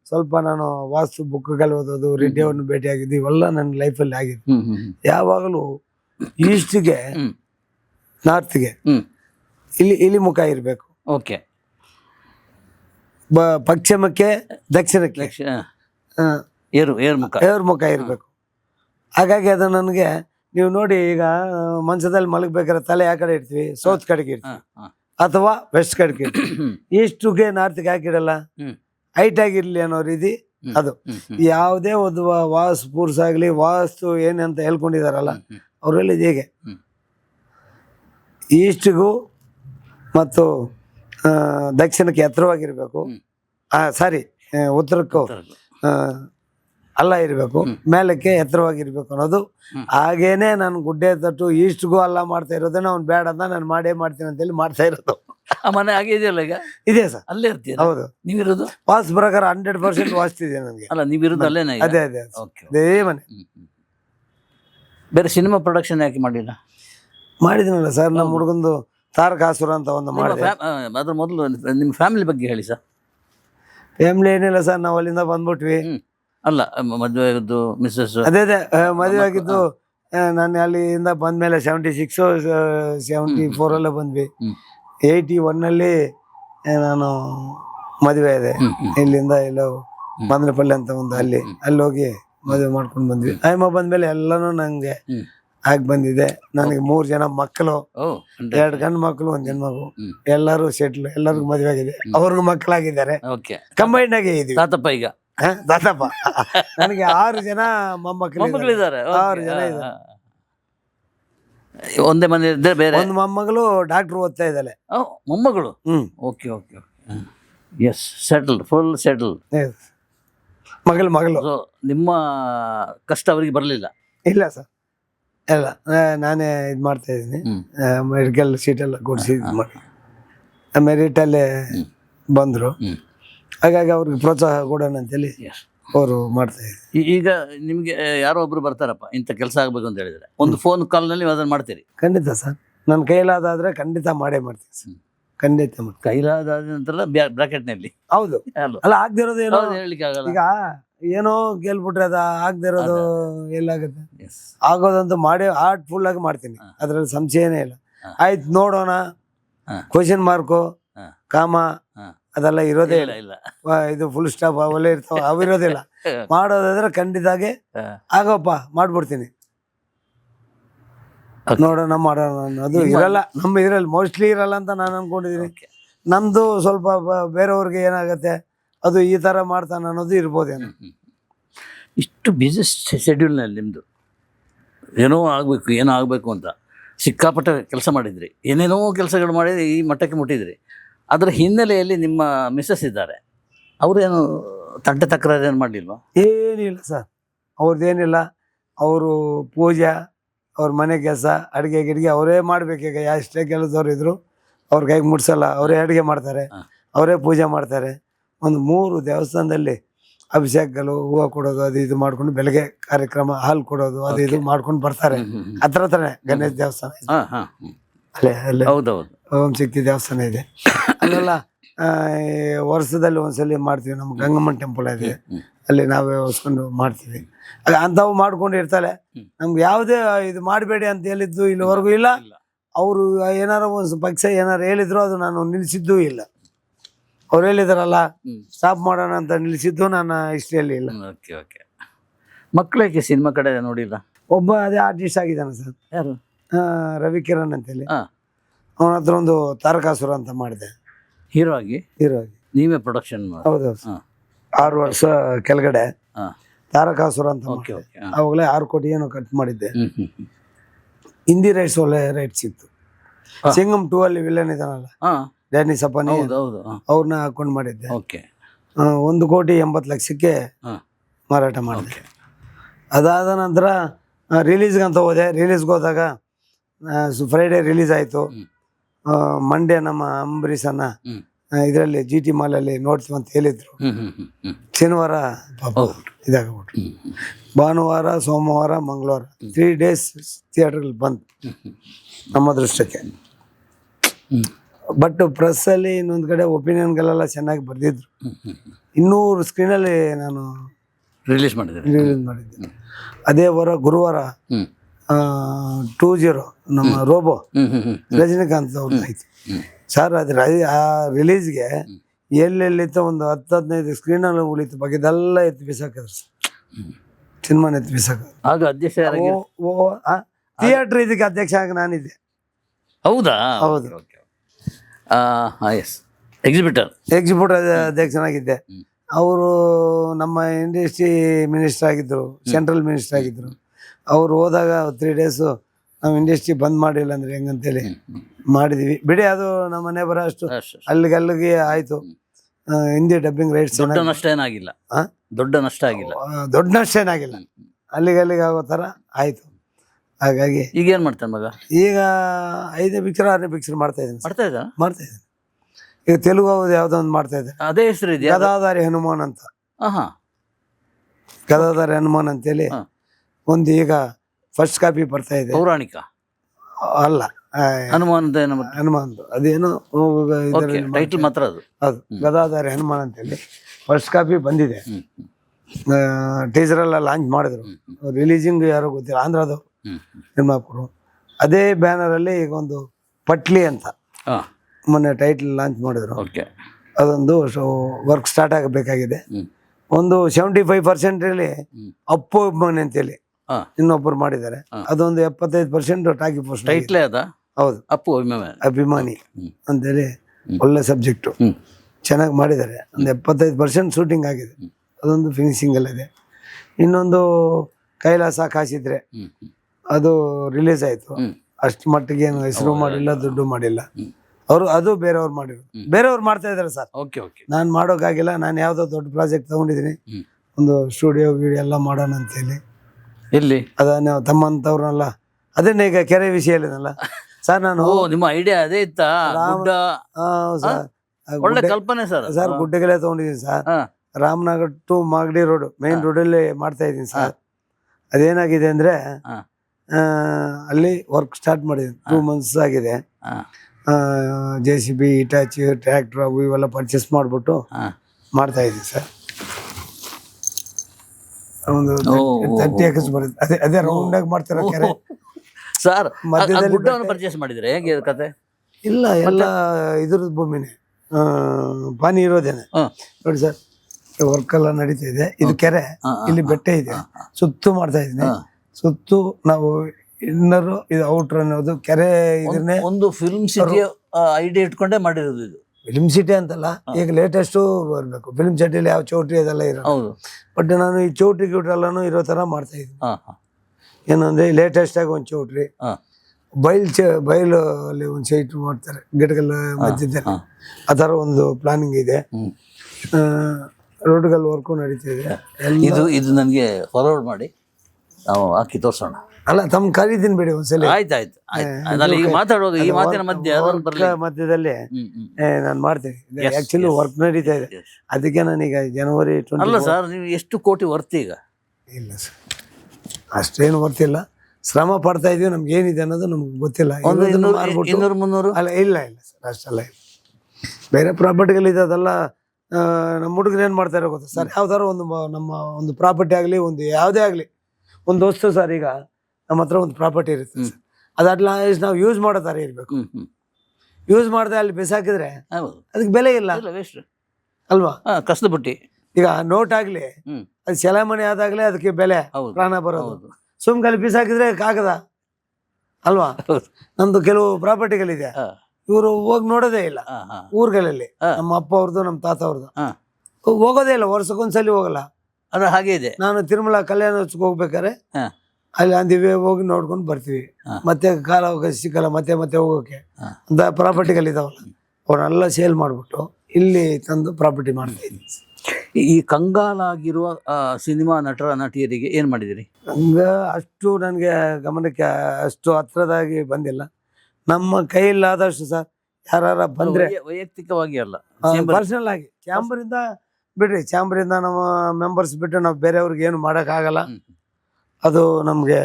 B: ಸ್ವಲ್ಪ ನಾನು ವಾಸ್ತು ಬುಕ್ಗಳು ಓದೋದು ರೆಡ್ಡಿಯವನ್ನು ಭೇಟಿ ಆಗಿದ್ದು ಇವೆಲ್ಲ ನನ್ನ ಲೈಫಲ್ಲಿ
A: ಹ್ಮ್.
B: ಯಾವಾಗಲೂ ಈಸ್ಟ್ಗೆ ನಾರ್ತ್ಗೆ
A: ಗೆ
B: ಇಲ್ಲಿ ಇಲ್ಲಿ ಮುಖ ಇರಬೇಕು.
A: ಓಕೆ.
B: ಬ ಪಶ್ಚಿಮಕ್ಕೆ ದಕ್ಷಿಣಕ್ಕೆ.
A: ಲಕ್ಷ
B: ಆ,
A: ಏರು ಏರು ಮುಖ.
B: ದೇವ್ರ ಮುಖ ಇರಬೇಕು. ಹಾಗಾಗಿ ಅದು ನನಗೆ ನೀವು ನೋಡಿ ಈಗ ಮಂಚದಲ್ಲಿ ಮಲಗಬೇಕಾದ್ರೆ ತಲೆ ಯಾವ ಕಡೆ ಇಡ್ತೀವಿ ಸೌತ್ ಕಡೆಗೆ
A: ಇರ್ತೀವಿ.
B: ಅಥವಾ ವೆಸ್ಟ್ ಕಡೆಗೆ ಈಸ್ಟ್ಗೆ ನಾರ್ತ್ಗೆ ಹಾಕಿಡಲ್ಲ
A: ಹ್ಮ್.
B: ಹೈಟ್ ಆಗಿರ್ಲಿ ಅನ್ನೋ ರೀತಿ ಅದು. ಯಾವುದೇ ಒಂದು ವಾಸ್ ಪುರುಷ ಆಗಲಿ ವಾಸ್ತು ಏನಂತ ಹೇಳ್ಕೊಂಡಿದಾರಲ್ಲ. ಅವರಲ್ಲಿ ಹೇಗೆ. ಈಸ್ಟ್ಗೂ ಮತ್ತು ದಕ್ಷಿಣಕ್ಕೆ ಎತ್ತರವಾಗಿರ್ಬೇಕು. ಸಾರಿ ಉತ್ತರಕ್ಕೂ ಅಲ್ಲ ಇರಬೇಕು. ಮೇಲಕ್ಕೆ ಎತ್ತರವಾಗಿರ್ಬೇಕು ಅನ್ನೋದು. ಹಾಗೇನೆ ನಾನು ಗುಡ್ಡೆ ತಟ್ಟು ಈಸ್ಟ್ಗೂ ಅಲ್ಲ ಮಾಡ್ತಾ ಇರೋದನ್ನ ಅವ್ನು ಬೇಡ ಅಂತ ನಾನು ಮಾಡೇ ಮಾಡ್ತೀನಿ ಅಂತೇಳಿ ಮಾಡ್ತಾ ಇರೋದು.
A: ಆ ಮನೆ ಹಾಗೆ ಇದೆಯಲ್ಲ ಈಗ?
B: ಇದೆ ಸರ್.
A: ಅಲ್ಲೇ ಇರ್ತೀರ?
B: ಹೌದು.
A: ನೀವಿರೋದು?
B: ಪಾಸ್ ಪ್ರಕಾರ ಹಂಡ್ರೆಡ್ ಪರ್ಸೆಂಟ್ ವಾಸ್ತಿದೆ ನನಗೆ.
A: ಅಲ್ಲ ನೀವಿರೋದು ಅಲ್ಲೇನ ಈಗ
B: ಅದೇ ಅದೇ ಅದೇ. ಮನೆ.
A: ಬೇರೆ ಸಿನಿಮಾ ಪ್ರೊಡಕ್ಷನ್ ಯಾಕೆ ಮಾಡಿಲ್ಲ?
B: ಮಾಡಿದಿನಲ್ಲ ಸರ್ ನಮ್ಮ ಹುಡುಗಂದು ತಾರಕಾಸುರ ಅಂತ ಒಂದು
A: ಮಾಡಿ
B: ಮಾಡಿದೆ.
A: ಅದ್ರ ಮೊದಲು ನಿಮ್ಮ ಫ್ಯಾಮಿಲಿ ಬಗ್ಗೆ ಹೇಳಿ ಸರ್.
B: ಫ್ಯಾಮಿಲಿ ಏನಿಲ್ಲ ಸರ್ ನಾವು ಅಲ್ಲಿಂದ ಬಂದ್ಬಿಟ್ವಿ.
A: ಅಲ್ಲ ಮದುವೆ ಆಗಿದ್ದು ಮಿಸ್ಸಸ್
B: ಅದೇ ಅದೇ ಮದುವೆ ಆಗಿದ್ದು ನಾನು ಅಲ್ಲಿಂದ ಬಂದ್ಮೇಲೆ ಸೆವೆಂಟಿ ಸಿಕ್ಸ್ ಸೆವೆಂಟಿ ಫೋರ್ ಅಲ್ಲೇ
A: ಬಂದ್ವಿ.
B: ಏಯ್ಟಿ ಒನ್ ಅಲ್ಲಿ ನಾನು ಮದುವೆ ಇದೆ. ಇಲ್ಲಿಂದ ಎಲ್ಲೋ ಬಂದ್ರಪಲ್ಲಿ ಅಂತ ಒಂದು ಅಲ್ಲಿ. ಅಲ್ಲಿ ಹೋಗಿ ಮದುವೆ ಮಾಡ್ಕೊಂಡು ಬಂದ್ವಿ. ಅಯ್ಯಮ್ಮ ಬಂದ್ಮೇಲೆ ಎಲ್ಲಾನು ನಂಗೆ. ಆಗಿ ಬಂದಿದೆ. ನನಗೆ ಮೂರು ಜನ ಮಕ್ಕಳು ಎರಡು ಗಂಡು ಮಕ್ಕಳು ಒಂದು ಹೆಣ್ಮಗು
A: ಮಗು.
B: ಎಲ್ಲರೂ ಸೆಟ್ಲ್ ಎಲ್ಲರಿಗೂ ಮದುವೆ ಆಗಿದೆ. ಅವ್ರಿಗೂ ಮಕ್ಕಳಾಗಿದ್ದಾರೆ. ಕಂಬೈಂಡ್ ಆಗಿ ಇದೀವಿ.
A: ತಾತಪ್ಪ ಈಗ?
B: ಹ? ದಾಸಪ್ಪ ನನಗೆ ಆರು ಜನ ಮೊಮ್ಮಕ್ಕಳು
A: ಇದ್ದಾರೆ
B: ಆರು ಜನ ಇದ್ದಾರೆ.
A: ಒಂದೇ ಮನೆ ಇದ್ದರೆ ಬೇರೆ?
B: ಒಂದು ಮೊಮ್ಮಗಳು ಡಾಕ್ಟರ್ ಓದ್ತಾ ಇದ್ದಾಳೆ
A: ಓ, ಮೊಮ್ಮಗಳು?
B: ಹ್ಮ್.
A: Okay okay okay. Yes settle full settle.
B: ಮಗಳು ಮಗಳು.
A: ಸೊ ನಿಮ್ಮ ಕಷ್ಟ ಅವರಿಗೆ ಬರಲಿಲ್ಲ?
B: ಇಲ್ಲ ಸರ್. ಇಲ್ಲ. ನಾನೇ ಇದು ಮಾಡ್ತಾ ಇದ್ದೀನಿ.
A: ಹ್ಮ್.
B: ಮೆಡಿಕಲ್ ಸೀಟ್ ಎಲ್ಲ ಕೊಡಿಸಿ ಇದು ಮಾಡಿ ಮೆರಿಟಲ್ಲೇ ಬಂದರು.
A: ಹ್ಮ್.
B: ಹಾಗಾಗಿ ಅವ್ರಿಗೆ ಪ್ರೋತ್ಸಾಹ ಕೊಡೋಣ ಅಂತೇಳಿ
A: ಹೇಳಿ
B: ಅವರು ಮಾಡ್ತಾ ಇದ್ದಾರೆ.
A: ಈಗ ನಿಮಗೆ ಯಾರೋ ಒಬ್ರು ಬರ್ತಾರಪ್ಪ ಇಂಥ ಕೆಲಸ ಆಗಬೇಕು ಅಂತ ಹೇಳಿದ್ರೆ. ಒಂದು ಫೋನ್ ಕಾಲ್ನಲ್ಲಿ ಅದನ್ನು ಮಾಡ್ತೀರಿ.
B: ಖಂಡಿತ ಸರ್. ನನ್ನ ಕೈಲಾದಾದ್ರೆ ಖಂಡಿತ ಮಾಡೇ ಮಾಡ್ತೀನಿ ಸರ್. ಖಂಡಿತ ಮಾಡ್ತೀನಿ.
A: ಕೈಲಾದ ನಂತರ ಬ್ರಾಕೆಟ್ನಲ್ಲಿ
B: ಹೌದು. ಅಲ್ಲ ಆಗದಿರೋದು ಏನೋ
A: ಹೇಳಲಿಕ್ಕೆ ಆಗಲ್ಲ.
B: ಈಗ ಏನೋ ಗೆಲ್ಬಿಟ್ರೆ ಅದ ಆಗದಿರೋದು ಎಲ್ಲಾಗುತ್ತೆ.
A: ಎಸ್
B: ಆಗೋದಂತೂ ಮಾಡಿ ಹಾರ್ಟ್ಫುಲ್ ಆಗಿ ಮಾಡ್ತೀನಿ. ಅದರಲ್ಲಿ ಸಂಶಯನೇ ಇಲ್ಲ. ಆಯ್ತು ನೋಡೋಣ. ಕ್ವಶನ್ ಮಾರ್ಕು ಕಾಮ. ಅದೆಲ್ಲ ಇರೋದೇ
A: ಇಲ್ಲ
B: ಇಲ್ಲ. ವ- ಇದು ಫುಲ್ ಸ್ಟಾಪ್ ಅವೆಲ್ಲ ಇರ್ತಾವ ಅವಿರೋದಿಲ್ಲ *laughs* ಮಾಡೋದಾದ್ರೆ ಖಂಡಿತಾಗೆ ಆಗೋಪ್ಪ ಮಾಡ್ಬಿಡ್ತೀನಿ.
A: Okay.
B: ನೋಡೋಣ ಮಾಡೋಣ
A: ಅದು
B: ಇರಲ್ಲ ನಮ್ಮ ಇದ್ರಲ್ಲಿ ಮೋಸ್ಟ್ಲಿ ಇರಲ್ಲ ಅಂತ ನಾನು ಅನ್ಕೊಂಡಿದೀನಿ.
A: Okay.
B: ನಮ್ದು ಸ್ವಲ್ಪ ಬ- ಬೇರೆಯವ್ರಿಗೆ ಏನಾಗತ್ತೆ ಅದು ಈ ತರ ಮಾಡ್ತಾನೆ ಅನ್ನೋದು ಇರ್ಬೋದೇನೋ
A: ಇಷ್ಟು ಬಿಸಿ ಶೆಡ್ಯೂಲ್ನಲ್ಲಿ ಶೆಡ್ಯೂಲ್ನಲ್ಲಿ ನಿಮ್ಮದು ಏನೋ ಆಗಬೇಕು ಏನೋ ಆಗಬೇಕು ಅಂತ. ಸಿಕ್ಕಾಪಟ್ಟೆ ಕೆಲಸ ಮಾಡಿದ್ರಿ. ಏನೇನೋ ಕೆಲಸಗಳು ಮಾಡಿ ಈ ಮಟ್ಟಕ್ಕೆ ಮುಟ್ಟಿದ್ರಿ. ಅದರ ಹಿನ್ನೆಲೆಯಲ್ಲಿ ನಿಮ್ಮ ಮಿಸ್ಸಸ್ ಇದ್ದಾರೆ. ಅವರೇನು ತಂಟೆ ತಕರಾರು ಏನು ಮಾಡಲಿಲ್ವಾ?
B: ಏನಿಲ್ಲ ಸರ್. ಅವ್ರದ್ದೇನಿಲ್ಲ. ಅವರು ಪೂಜೆ ಅವ್ರ ಮನೆ ಕೆಲಸ ಅಡುಗೆ ಗಿಡಿಗೆ ಅವರೇ ಮಾಡಬೇಕೀಗ ಎಷ್ಟೇ ಕೆಲಸದವ್ರು ಇದ್ರು ಅವ್ರ ಕೈಗೆ ಮುಟ್ಸಲ್ಲ. ಅವರೇ ಅಡುಗೆ ಮಾಡ್ತಾರೆ. ಅವರೇ ಪೂಜೆ ಮಾಡ್ತಾರೆ. ಒಂದು ಮೂರು ದೇವಸ್ಥಾನದಲ್ಲಿ ಅಭಿಷೇಕಗಳು ಹೂವು ಕೊಡೋದು ಅದು ಇದು ಮಾಡ್ಕೊಂಡು ಬೆಳಗ್ಗೆ ಕಾರ್ಯಕ್ರಮ ಹಾಲು ಕೊಡೋದು ಅದು ಇದು. ಮಾಡ್ಕೊಂಡು ಬರ್ತಾರೆ. ಹತ್ರ ಹತ್ರನೇ ಗಣೇಶ ದೇವಸ್ಥಾನ. ಅಲ್ಲೇ ಅಲ್ಲೇ.
A: ಹೌದೌದು.
B: ಓಂ ಶಕ್ತಿ ದೇವಸ್ಥಾನ ಇದೆ. ಅಲ್ಲೆಲ್ಲ ವರ್ಷದಲ್ಲಿ ಒಂದ್ಸಲಿ ಮಾಡ್ತೀವಿ. ನಮ್ಮ ಗಂಗಮ್ಮನ ಟೆಂಪಲ್ ಇದೆ ಅಲ್ಲಿ ನಾವೇ ಹೊಸ್ಕೊಂಡು ಮಾಡ್ತೀವಿ. ಆಗ ಅಂಥವು ಮಾಡ್ಕೊಂಡು ಇರ್ತಾಳೆ. ನಮ್ಗೆ ಯಾವುದೇ ಇದು ಮಾಡಬೇಡಿ ಅಂತ ಹೇಳಿದ್ದು ಇಲ್ಲಿವರೆಗೂ ಇಲ್ಲ. ಅವರು ಏನಾರ ಒಂದು ಪಕ್ಷ ಏನಾರು ಹೇಳಿದ್ರು ಅದು ನಾನು ನಿಲ್ಲಿಸಿದ್ದೂ ಇಲ್ಲ. ಅವ್ರು ಹೇಳಿದಾರಲ್ಲ. ಸ್ಟಾಪ್ ಮಾಡೋಣ ಅಂತ ನಿಲ್ಲಿಸಿದ್ದು ನಾನು ಹಿಸ್ಟ್ರಿಯಲ್ಲಿ ಇಲ್ಲ.
A: Okay okay. ಸಿನಿಮಾ ಕಡೆ ನೋಡಿಲ್ಲ?
B: ಒಬ್ಬ ಅದೇ ಆರ್ಟಿಸ್ಟ್ ಆಗಿದ್ದಾನೆ ಸರ್.
A: ಯಾರು?
B: ರವಿಕಿರಣ್ ಅಂತೇಳಿ. ಅವನ ಹತ್ರ ಒಂದು ತಾರಕಾಸುರ ಅಂತ ಮಾಡಿದೆ.
A: ಹೀರೋ ಆಗಿ?
B: ಹೀರೋ ಆಗಿ.
A: ನೀವೇ ಪ್ರೊಡಕ್ಷನ್ ಹೌದು.
B: ಆರು ವರ್ಷ ಕೆಳಗಡೆ ತಾರಕಾಸುರ ಅಂತ ಅವಾಗಲೇ ಆರು ಕೋಟಿ ಏನೋ ಕಟ್ ಮಾಡಿದ್ದೆ. ಹಿಂದಿ ರೈಟ್ಸ್ ಒಳ್ಳೆ ರೈಟ್ ಸಿಕ್ತು ಸಿಂಗಮ್ ಟೂ ಅಲ್ಲಿ ವಿಲನ್ ಇದಾನಲ್ಲ ಡ್ಯಾನಿ ಸಪಾನಿ ಅವ್ರನ್ನ ಹಾಕೊಂಡು ಮಾಡಿದ್ದೆ. ಒಂದು ಕೋಟಿ ಎಂಬತ್ತು ಲಕ್ಷಕ್ಕೆ ಮಾರಾಟ ಮಾಡಿದೆ. ಅದಾದ ನಂತರ ರಿಲೀಸ್ಗೆ ಅಂತ ಹೋದೆ. ರಿಲೀಸ್ಗೆ ಹೋದಾಗ ಫ್ರೈಡೇ ರಿಲೀಸ್ ಆಯಿತು. ಮಂಡೇ ನಮ್ಮ ಅಂಬರೀಷನ್ನ
A: ಹ್ಮ್.
B: ಇದರಲ್ಲಿ ಜಿ ಟಿ ಮಾಲಲ್ಲಿ ನೋಡ್ತೀವಿ ಅಂತ ಹೇಳಿದ್ರು. ಶನಿವಾರ ಇದಾಗ್ಬಿಟ್ರು. ಭಾನುವಾರ ಸೋಮವಾರ ಮಂಗಳವಾರ ತ್ರೀ ಡೇಸ್ ಥಿಯೇಟ್ರಲ್ಲಿ ಬಂತು. ನಮ್ಮ ದೃಷ್ಟಕ್ಕೆ. ಬಟ್ ಪ್ರೆಸ್ಸಲ್ಲಿ ಇನ್ನೊಂದು ಕಡೆ ಒಪಿನಿಯನ್ಗಳೆಲ್ಲ ಚೆನ್ನಾಗಿ ಬರೆದಿದ್ರು. ಇನ್ನೂರು ಸ್ಕ್ರೀನಲ್ಲಿ ನಾನು
A: ರಿಲೀಸ್ ಮಾಡಿದ್ದೆ
B: ರಿಲೀಸ್ ಮಾಡಿದ್ದೆ. ಅದೇ ವಾರ ಗುರುವಾರ ಟೂ ಜೀರೋ ನಮ್ಮ ರೋಬೋ ರಜನಿಕಾಂತ್ ಅವ್ರದ್ದು ಆಯ್ತು. ಸರ್ ಅದು ಆ ರಿಲೀಸ್ಗೆ ಎಲ್ಲೆಲ್ಲಿತ್ತು ಒಂದು ಹತ್ತು ಹದಿನೈದು ಸ್ಕ್ರೀನಲ್ಲಿ ಉಳಿತು. ಬಾಕಿದೆಲ್ಲ ಎತ್ತಿ ಬಿಸಾಕಿದ್ರು ಸರ್ ಸಿನಿಮಾನ ಎತ್ತಿ ಬಿಸಾಕ
A: ಆಗ ಅಧ್ಯಕ್ಷ
B: ಓ ಥಿಯೇಟ್ರ್ ಇದಕ್ಕೆ ಅಧ್ಯಕ್ಷ ಆಗ ನಾನಿದ್ದೆ.
A: ಹೌದಾ?
B: ಹೌದು.
A: ಎಸ್ ಎಕ್ಸಿಬಿಟರ್
B: ಎಕ್ಸಿಬಿಟರ್ ಅಧ್ಯಕ್ಷನಾಗಿದ್ದೆ. ಅವರು ನಮ್ಮ ಇಂಡಸ್ಟ್ರಿ ಮಿನಿಸ್ಟರ್ ಆಗಿದ್ದರು ಸೆಂಟ್ರಲ್ ಮಿನಿಸ್ಟರ್ ಆಗಿದ್ದರು. ಅವ್ರು ಹೋದಾಗ ತ್ರೀ ಡೇಸು ನಾವು ಇಂಡಸ್ಟ್ರಿ ಬಂದ್ ಮಾಡಿಲ್ಲ ಅಂದ್ರೆ ಹೆಂಗಂತೇಳಿ ಮಾಡಿದೀವಿ. ಬಿಡಿ ಅದು ನಮ್ಮ ಮನೆ ಬರೋ ಅಷ್ಟು ಅಲ್ಲಿಗೆ ಅಲ್ಲಿಗೆ ಆಯ್ತು. ಹಿಂದಿ ಡಬ್ಬಿಂಗ್ ರೈಟ್ಸ್
A: ದೊಡ್ಡ ನಷ್ಟ ಏನಾಗಿಲ್ಲ.
B: ಆ?
A: ದೊಡ್ಡ ನಷ್ಟ ಆಗಿಲ್ಲ.
B: ದೊಡ್ಡ ನಷ್ಟ ಏನಾಗಿಲ್ಲ. ಅಲ್ಲಿಗೆ ಅಲ್ಲಿಗೆ ಆಗೋ ತರ ಆಯ್ತು. ಹಾಗಾಗಿ
A: ಈಗ ಏನ್ ಮಾಡ್ತಾನೆ ಮಗ?
B: ಈಗ ಐದನೇ ಪಿಕ್ಚರ್ ಆರನೇ ಪಿಕ್ಚರ್ ಮಾಡ್ತಾ ಇದ್ದೀನಿ
A: ಮಾಡ್ತಾ ಇದ್ದ
B: ಮಾಡ್ತಾ ಇದ್ದೀನಿ. ಈಗ ತೆಲುಗು ಹೌದು ಯಾವುದೋ ಒಂದು ಮಾಡ್ತಾ ಇದ್ದೆ
A: ಅದೇ ಹೆಸರು ಇದೆಯಾ
B: ಗದಾಧಾರಿ ಹನುಮಾನ್ ಅಂತ.
A: ಹಾ ಹಾಂ
B: ಗದಾಧಾರಿ ಹನುಮಾನ್ ಅಂತೇಳಿ
A: ಹಾ.
B: ಒಂದು ಈಗ ಫಸ್ಟ್ ಕಾಪಿ ಬರ್ತಾ ಇದೆ.
A: ಪೌರಾಣಿಕ?
B: ಅಲ್ಲ. ಆ,
A: ಹನುಮಾನ್ ಅದೇನೋ ಏನೋ
B: ಹನುಮಾನ್ ಅದೇನು
A: ಓಕೆ ಟೈಟಲ್ ಮಾತ್ರ ಅದು.
B: ಅದು ಗದಾಧಾರಿ ಹನುಮಾನ್ ಅಂತೇಳಿ ಫಸ್ಟ್ ಕಾಪಿ ಬಂದಿದೆ.
A: ಹ್ಮ್
B: ಟೀಸರ್ ಎಲ್ಲ ಲಾಂಚ್ ಮಾಡಿದ್ರು. ರಿಲೀಸಿಂಗ್ ಯಾರು ಗೊತ್ತಿಲ್ಲ ಆಂಧ್ರದು
A: ಹ್ಮ್
B: ನಿರ್ಮಾಪಕರು ಅದೇ ಬ್ಯಾನರ್ ಅಲ್ಲಿ ಈಗ ಒಂದು ಪಟ್ಲಿ ಅಂತ
A: ಹಾಂ.
B: ಮೊನ್ನೆ ಟೈಟಲ್ ಲಾಂಚ್ ಮಾಡಿದ್ರು.
A: ಓಕೆ
B: ಅದೊಂದು ವರ್ಕ್ ಸ್ಟಾರ್ಟ್ ಆಗಬೇಕಾಗಿದೆ.
A: ಹ್ಮ್.
B: ಒಂದು ಸೆವೆಂಟಿ ಫೈವ್ ಪರ್ಸೆಂಟಲ್ಲಿ
A: ಹ್ಮ್.
B: ಅಪ್ಪು ಅಭಿಮಾನಿ ಅಂತೇಳಿ. ಇನ್ನೊಬ್ಬರು ಮಾಡಿದ್ದಾರೆ. ಅದೊಂದು ಎಪ್ಪತ್ತೈದು ಪರ್ಸೆಂಟ್ ಟಾಕಿ ಪೋಸ್ಟ್
A: ಟೈಟ್ಲೇ ಅದ?
B: ಹೌದು.
A: ಅಪ್ಪು ಅಭಿಮಾನ.
B: ಅಭಿಮಾನಿ
A: ಅಂತ
B: ಅಂತೇಳಿ ಒಳ್ಳೆ ಸಬ್ಜೆಕ್ಟು ಚೆನ್ನಾಗಿ ಮಾಡಿದ್ದಾರೆ. ಒಂದು ಎಪ್ಪತ್ತೈದು ಪರ್ಸೆಂಟ್ ಶೂಟಿಂಗ್ ಆಗಿದೆ. ಅದೊಂದು ಫಿನಿಶಿಂಗ್ ಅಲ್ಲ ಇದೆ. ಇನ್ನೊಂದು ಕೈಲಾಸ ಕಾಸಿದ್ರೆ ಅದು ರಿಲೀಸ್ ಆಯಿತು. ಅಷ್ಟು ಮಟ್ಟಿಗೆ ಏನು ಹೆಸರು ಮಾಡಿಲ್ಲ ದುಡ್ಡು ಮಾಡಿಲ್ಲ. ಅವರು ಅದು ಬೇರೆಯವ್ರು
A: ಮಾಡಿದ್ರು.
B: ಬೇರೆಯವ್ರು ಮಾಡ್ತಾ ಇದ್ದಾರೆ ಸರ್.
A: Okay okay.
B: ನಾನು ಮಾಡೋಕ್ಕಾಗಿಲ್ಲ. ನಾನು ಯಾವುದೋ ದೊಡ್ಡ ಪ್ರಾಜೆಕ್ಟ್ ತಗೊಂಡಿದ್ದೀನಿ. ಒಂದು ಸ್ಟುಡಿಯೋ ಗಿಡಿಯೋ ಎಲ್ಲ ಮಾಡೋಣ ಅಂತೇಳಿ.
A: ಎಲ್ಲಿ?
B: ಅದ ನೀವು ತಮ್ಮಂತವ್ರನ್ನೆಲ್ಲ. ಅದನ್ನ ಈಗ ಕೆರೆ ವಿಷಯ ಹೇಳಿದಲ್ಲ ಸರ್ ನಾನು
A: ಓ ನಿಮ್ಮ ಐಡಿಯಾ ಅದೇ ಇತ್ತಾ? ಗುಡ್ಡ?
B: ಆ, ಸರ್ ಆ
A: ಒಳ್ಳೆ
B: ಗುಡ್ಡೆ-
A: ಕಲ್ಪನೆ ಸರ್.
B: ಸರ್ ಗುಡ್ಡೆಗಳೇ ತಗೊಂಡಿದ್ದೀನಿ ಸರ್.
A: ಹಾ.
B: Ramanagar to Magadi road main
A: road
B: ರೋಡಲ್ಲಿ ಮಾಡ್ತಾ ಇದ್ದೀನಿ ಸರ್. ಅದೇನಾಗಿದೆ ಅಂದ್ರೆ
A: ಹಾ.
B: ಆ, ಅಲ್ಲಿ ವರ್ಕ್ ಸ್ಟಾರ್ಟ್ ಮಾಡಿದ್ದೀನಿ. ಟೂ ಮಂತ್ಸ್ ಆಗಿದೆ.
A: ಹಾ.
B: J C B Hitachi tractor ಅವು ಇವೆಲ್ಲ ಪರ್ಚೇಸ್ ಮಾಡಿಬಿಟ್ಟು
A: ಹಾ.
B: ಮಾಡ್ತಾ ಇದ್ದೀನಿ ಸರ್. ಒಂದು
A: ತಟ್ಟಿ
B: ಹಾಕಿಸ್ ಬರುತ್ತೆ. ಅದೇ ಅದೇ ರೌಂಡ್ ಮಾಡ್ತಿರೋ ಕೆರೆ.
A: ಸರ್
B: ಮಧ್ಯದಲ್ಲಿ
A: ಗುಡ್ಡವನ್ನು ಪರ್ಚೇಸ್ ಮಾಡಿದ್ರೆ ಹೇಗೆ ಕತೆ?
B: ಇಲ್ಲ ಎಲ್ಲ ಇದ್ರದ್ದು ಭೂಮಿನೇ. ಆ, ಪಾನಿ ಇರೋದೇನೆ. ನೋಡಿ ಸರ್ ವರ್ಕ್ ಎಲ್ಲ ನಡೀತಾ ಇದೆ. ಇದು ಕೆರೆ. ಇಲ್ಲಿ ಬೆಟ್ಟೆ ಇದೆ. ಸುತ್ತು ಮಾಡ್ತಾ ಇದ್ದೀನಿ. ಸುತ್ತು ನಾವು ಇನ್ನರು ಇದು ಔಟ್ರ್ ಅನ್ನೋದು ಕೆರೆ ಇದನ್ನೇ
A: ಒಂದು ಫಿಲ್ಮ್ ಸಿಟಿಯ ಐಡಿಯಾ ಇಟ್ಕೊಂಡೇ ಮಾಡಿರೋದು ಇದು.
B: ಫಿಲ್ಮ್ ಸಿಟಿ ಅಂತಲ್ಲ ಈಗ ಲೇಟೆಸ್ಟು ಬರಬೇಕು. ಫಿಲ್ಮ್ ಸಿಟಿಲಿ ಯಾವ ಚೌಟ್ರಿ ಅದೆಲ್ಲ ಇರೋ
A: ಹೌದು.
B: ಬಟ್ ನಾನು ಈ ಚೌಟ್ರಿ ಗಿಟ್ರೆಲ್ಲನೂ ಇರೋ ಥರ ಮಾಡ್ತಾ ಇದ್ದೀನಿ.
A: ಹಾ ಹಾ.
B: ಏನಂದ್ರೆ ಲೇಟೆಸ್ಟ್ ಆಗಿ ಒಂದು ಚೌಟ್ರಿ.
A: ಹಾ.
B: ಬೈಲ್ ಚ ಬಯಲು ಅಲ್ಲಿ ಒಂದು ಸೈಟ್ ಮಾಡ್ತಾರೆ ಗಿಡಗಳ
A: ಮಧ್ಯದ.
B: ಆ ಥರ ಒಂದು ಪ್ಲಾನಿಂಗ್ ಇದೆ.
A: ರೋಡ್ಗಲ್ಲಿ
B: ರೋಡ್ಗಳು ವರ್ಕು ನಡೀತಾ ಇದೆ. ಎಲ್ಲ-
A: ಇದು ಇದು ನನಗೆ ಫಾರ್ವರ್ಡ್ ಮಾಡಿ ನಾವು ಹಾಕಿ ತೋರ್ಸೋಣ.
B: ಅಲ್ಲ ತಮ್ಮ ಕರೀತೀನಿ ಬಿಡಿ ಒಂದ್ಸಲ.
A: ಆಯ್ತು ಆಯ್ತು ಈಗ ಮಾತಾಡೋದು ಈ ಮಾತಿನ ಮಧ್ಯ
B: ಮಧ್ಯದಲ್ಲಿ ನಾನು ಮಾಡ್ತೀನಿ. ಆಕ್ಚುಲಿ ವರ್ಕ್ ನಡೀತಾ ಇದೆ. ಅದಕ್ಕೆ ನಾನೀಗ ಜನವರಿ
A: ಅಲ್ಲ ಸರ್ ನೀವು ಎಷ್ಟು ಕೋಟಿ ವರ್ತ್ ಈಗ?
B: ಇಲ್ಲ ಸರ್ ಅಷ್ಟೇನು ವರ್ತಿಲ್ಲ ಶ್ರಮ ಪಡ್ತಾ ಇದೀವಿ ನಮ್ಗೆ ಏನಿದೆ ಅನ್ನೋದು ನಮ್ಗೆ ಗೊತ್ತಿಲ್ಲ.
A: ಇನ್ನೂರು ಮುನ್ನೂರು?
B: ಅಲ್ಲ ಇಲ್ಲ ಇಲ್ಲ ಸರ್ ಅಷ್ಟೆಲ್ಲ ಇಲ್ಲ. ಬೇರೆ ಪ್ರಾಪರ್ಟಿಗಳಿದೆ ಅದೆಲ್ಲ ನಮ್ಮ ಹುಡುಗರು ಏನು ಮಾಡ್ತಾರೆ ಗೊತ್ತಾ ಸರ್ ಯಾವ್ದಾರು ಒಂದು ನಮ್ಮ ಒಂದು ಪ್ರಾಪರ್ಟಿ ಆಗಲಿ ಒಂದು ಯಾವುದೇ ಆಗಲಿ. ಒಂದು ವಸ್ತು ಸರ್ ಈಗ. ನಮ್ಮ ಹತ್ರ ಒಂದು ಪ್ರಾಪರ್ಟಿ ಇರುತ್ತೆ
A: ಸರ್
B: ಸರ್. ಅದಲ್ಲ ನಾವು ಯೂಸ್ ಮಾಡೋ ಥರ ಇರಬೇಕು. ಯೂಸ್ ಮಾಡದೆ ಅಲ್ಲಿ ಬಿಸಾಕಿದ್ರೆ
A: ಹೌದು.
B: ಅದಕ್ಕೆ ಬೆಲೆ ಇಲ್ಲ.
A: ಇಲ್ಲ ವೇಸ್ಟ್
B: ಅಲ್ವಾ?
A: ಕಸದ ಬುಟ್ಟಿ.
B: ಈಗ ನೋಟ್ ಆಗಲಿ ಅದು ಚಲಾಮಣಿ ಆದಾಗಲೇ ಅದಕ್ಕೆ ಬೆಲೆ
A: ಹೌದು
B: ಪ್ರಾಣ ಬರೋದು. ಸುಮ್ ಅಲ್ಲಿ ಬಿಸಾಕಿದ್ರೆ ಕಾಗದ. ಅಲ್ವಾ?
A: ಹೌದು.
B: ನಮ್ದು ಕೆಲವು ಪ್ರಾಪರ್ಟಿಗಳಿದೆ
A: ಹಾ.
B: ಇವರು ಹೋಗಿ ನೋಡೋದೇ ಇಲ್ಲ.
A: ಹಾ ಹಾ.
B: ಊರುಗಳಲ್ಲಿ.
A: ಹಾ.
B: ನಮ್ಮ ಅಪ್ಪ ಅವ್ರದ್ದು ನಮ್ಮ ತಾತ ಅವ್ರದ್ದು
A: ಹಾ.
B: ಹೋಗೋದೇ ಇಲ್ಲ ವರ್ಷಕ್ಕೊಂದ್ಸಲಿ ಹೋಗಲ್ಲ.
A: ಅದು ಹಾಗೆ ಇದೆ.
B: ನಾನು ತಿರುಮಲ ಕಲ್ಯಾಣೋತ್ಸವಕ್ಕೆ ಹೋಗ್ಬೇಕಾರೆ
A: ಹಾ.
B: ಅಲ್ಲಿ ಅಂದಿವೆ ಹೋಗಿ ನೋಡ್ಕೊಂಡು ಬರ್ತೀವಿ. ಮತ್ತೆ ಕಾಲ ಅವಕಾಶ ಸಿಕ್ಕಲ್ಲ ಮತ್ತೆ ಮತ್ತೆ ಹೋಗೋಕೆ.
A: ಪ್ರಾಪರ್ಟಿ
B: ಅಂತ ಪ್ರಾಪರ್ಟಿಗಳಿದಾವಲ್ಲ ಅವನ್ನೆಲ್ಲ ಸೇಲ್ ಮಾಡಿಬಿಟ್ಟು ಇಲ್ಲಿ ತಂದು ಪ್ರಾಪರ್ಟಿ ಮಾಡ್ತಾ ಇದ್ದೀನಿ
A: ಈ- ಕಂಗಾಲಾಗಿರುವ ಸಿನಿಮಾ ನಟರ ನಟಿಯರಿಗೆ ಏನು ಮಾಡಿದಿರಿ?
B: ಹಂಗ ಅಷ್ಟು ನನಗೆ ಗಮನಕ್ಕೆ ಅಷ್ಟು ಹತ್ರದಾಗಿ ಬಂದಿಲ್ಲ. ನಮ್ಮ ಕೈಯಲ್ಲಾದಷ್ಟು ಸರ್ ಯಾರ ಬಂದ್ರೆ
A: ವೈಯಕ್ತಿಕವಾಗಿ ಅಲ್ಲ.
B: ಪರ್ಸನಲ್ ಆಗಿ. ಚಾಂಬರಿಂದ ಬಿಡ್ರಿ ಚಾಂಬರಿಂದ ನಮ್ಮ ಮೆಂಬರ್ಸ್ ಬಿಟ್ಟು ನಾವು ಬೇರೆಯವ್ರಿಗೆ ಏನು
A: ಹ್ಮ್,
B: ಅದು ನಮಗೆ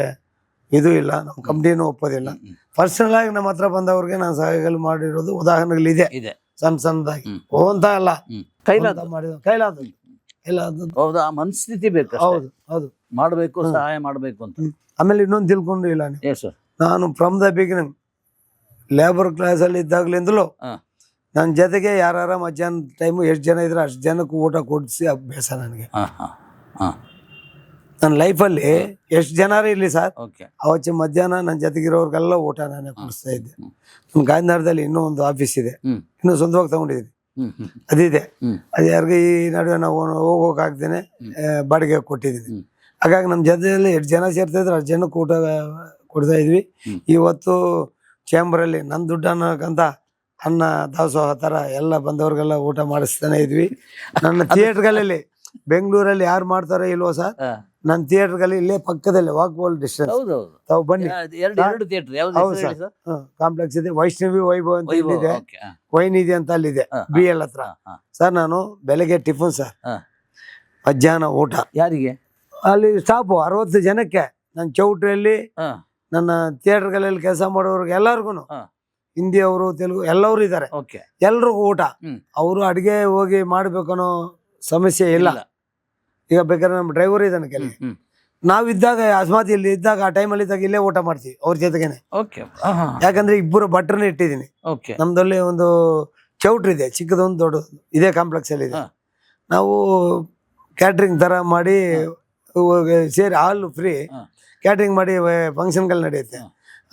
B: ಇದು ಇಲ್ಲ ನಮ್ಮ ಕಂಪ್ನಿನೂ ಒಪ್ಪೋದಿಲ್ಲ. ಪರ್ಸನಲ್ ಆಗಿ ನಮ್ಮ ಹತ್ರ ಬಂದವ್ರಿಗೆ ನಾನು ಸಹಾಯಗಳು ಮಾಡಿರೋದು ಉದಾಹರಣೆಗಳಿದೆ.
A: ಇದೆ.
B: ಸಣ್ಣ ಸಣ್ಣದಾಗಿ. ಅಂತ ಅಲ್ಲ.
A: ಕೈಲಾದ
B: ಮಾಡಿದ ಕೈಲಾದ
A: ಹೌದು ಆ ಮನಸ್ಥಿತಿ ಬೇಕು
B: ಹೌದು ಹೌದು.
A: ಮಾಡಬೇಕು ಸಹಾಯ ಮಾಡಬೇಕು ಅಂತ.
B: ಆಮೇಲೆ ಇನ್ನೊಂದು ತಿಳ್ಕೊಂಡು ಇಲ್ಲ
A: ಸರ್
B: ನಾನು ಫ್ರಮ್ ದ ಬಿಗಿನಿಂಗ್ ಲೇಬರ್ ಕ್ಲಾಸಲ್ಲಿ ಇದ್ದಾಗ್ಲಿಂದಲೂ. ನನ್ನ ಜೊತೆಗೆ ಯಾರ ಮಧ್ಯಾಹ್ನ ಟೈಮು ಎಷ್ಟು ಜನ ಇದ್ರೆ ಅಷ್ಟು ಜನಕ್ಕೆ ಊಟ ಕೊಡಿಸಿ ಅಭ್ಯಾಸ ನನಗೆ.
A: ಹಾಂ ಹಾ ಹಾ.
B: ನನ್ನ ಲೈಫಲ್ಲಿ ಎಷ್ಟು ಜನರು ಇರಲಿ ಸರ್
A: ಓಕೆ
B: ಅವತ್ತು ಮಧ್ಯಾಹ್ನ ನನ್ನ ಜೊತೆಗಿರೋರ್ಗೆಲ್ಲ ಊಟ ನಾನೇ ಕೊಡಿಸ್ತಾ ಇದ್ದೆ. ನಮ್ಮ ಗಾಂಧಿನಗರದಲ್ಲಿ ಇನ್ನೂ ಒಂದು ಆಫೀಸ್ ಇದೆ. ಇನ್ನೂ ಸ್ವಂತವಾಗಿ ತಗೊಂಡಿದ್ದೀನಿ. ಅದಿದೆ ಅದು ಯಾರಿಗೆ ಈ ನಡುವೆ ನಾವು
A: ಹೋಗೋಕಾಗ್ತೇನೆ.
B: ಬಾಡಿಗೆ ಕೊಟ್ಟಿದ್ದೀನಿ. ಹಾಗಾಗಿ ನಮ್ಮ ಜೊತೆಯಲ್ಲಿ ಎಷ್ಟು ಜನ ಸೇರ್ತಾ ಇದ್ರು ಅಷ್ಟು ಜನಕ್ಕೆ ಊಟ ಕೊಡ್ತಾ ಇದ್ವಿ. ಇವತ್ತು ಚೇಂಬರಲ್ಲಿ ನನ್ನ ದುಡ್ಡು ಅನ್ನೋಕ್ಕಂತ ಅನ್ನ ದಾಸೋಹ ಥರ ಎಲ್ಲ ಬಂದವ್ರಿಗೆಲ್ಲ ಊಟ ಮಾಡಿಸ್ತಾನೆ ಇದ್ವಿ. ನನ್ನ ಥಿಯೇಟ್ರ್ಗಳಲ್ಲಿ ಬೆಂಗಳೂರಲ್ಲಿ ಯಾರು ಮಾಡ್ತಾರೋ ಇಲ್ವೋ ಸರ್. ನನ್ನ ಥಿಯೇಟ್ರ್ಗಳಲ್ಲಿ ಇಲ್ಲೇ ಪಕ್ಕದಲ್ಲೇ ವಾಕ್ಬಾಲ್ ಡಿಸ್ಟೆನ್ಸ್ ತಾವು ಬನ್ನಿ.
A: ಎರಡು ಎರಡು ಥಿಯೇಟರ್
B: ಹೌದು ಕಾಂಪ್ಲೆಕ್ಸ್ ಇದೆ. ವೈಷ್ಣವಿ ವೈಭವ್ ಅಂತ
A: ಇದೆ
B: ಇಲ್ಲಿದೆ.
A: ಹಾ,
B: ವೈನಿದೆ ಅಂತ ಅಲ್ಲಿದೆ ಬಿ ಎಲ್ ಹತ್ರ. ಸರ್ ನಾನು ಬೆಳಗ್ಗೆ ಟಿಫನ್ ಸರ್. ಮಧ್ಯಾಹ್ನ ಊಟ.
A: ಯಾರಿಗೆ?
B: ಅಲ್ಲಿ ಸ್ಟಾಪು ಅರವತ್ತು ಜನಕ್ಕೆ ನನ್ನ ಚೌಟ್ರಿಯಲ್ಲಿ ನನ್ನ ಥಿಯೇಟರ್ಗಳಲ್ಲಿ ಕೆಲಸ ಮಾಡೋರ್ಗೆ ಎಲ್ಲರಿಗೂ. ಹಿಂದಿ ಅವರು ತೆಲುಗು ಎಲ್ಲರೂ ಇದ್ದಾರೆ.
A: ಓಕೆ.
B: ಎಲ್ರಿಗೂ ಊಟ. ಅವರು ಅಡಿಗೆ ಹೋಗಿ ಮಾಡ್ಬೇಕನ್ನೋ ಸಮಸ್ಯೆ ಇಲ್ಲ. ಈಗ ಬೇಕಾದ್ರೆ ನಮ್ಮ ಡ್ರೈವರ್ ಇದ್ದಾನೆ ಕೆಲವು ನಾವಿದ್ದಾಗ ಅಸ್ಮಾತ್ ಇಲ್ಲಿ ಇದ್ದಾಗ ಆ ಟೈಮಲ್ಲಿ ಇದ್ದಾಗ ಇಲ್ಲೇ ಊಟ ಮಾಡ್ತೀವಿ ಅವ್ರ ಜೊತೆಗೇನೆ.
A: ಓಕೆ
B: ಯಾಕಂದ್ರೆ ಇಬ್ಬರು ಭಟ್ರನ್ನ ಇಟ್ಟಿದ್ದೀನಿ.
A: ಓಕೆ
B: ನಮ್ದಲ್ಲಿ ಒಂದು ಚೌಟ್ರಿ ಇದೆ ಚಿಕ್ಕದೊಂದು ದೊಡ್ಡದು. ಇದೇ ಕಾಂಪ್ಲೆಕ್ಸ್ ಅಲ್ಲಿ ಇದೆ. ನಾವು ಕ್ಯಾಟ್ರಿಂಗ್ ತರ ಮಾಡಿ ಸೇರಿ ಹಾಲ್ ಫ್ರೀ. ಕ್ಯಾಟ್ರಿಂಗ್ ಮಾಡಿ ಫಂಕ್ಷನ್ಗಳು ನಡೆಯುತ್ತೆ.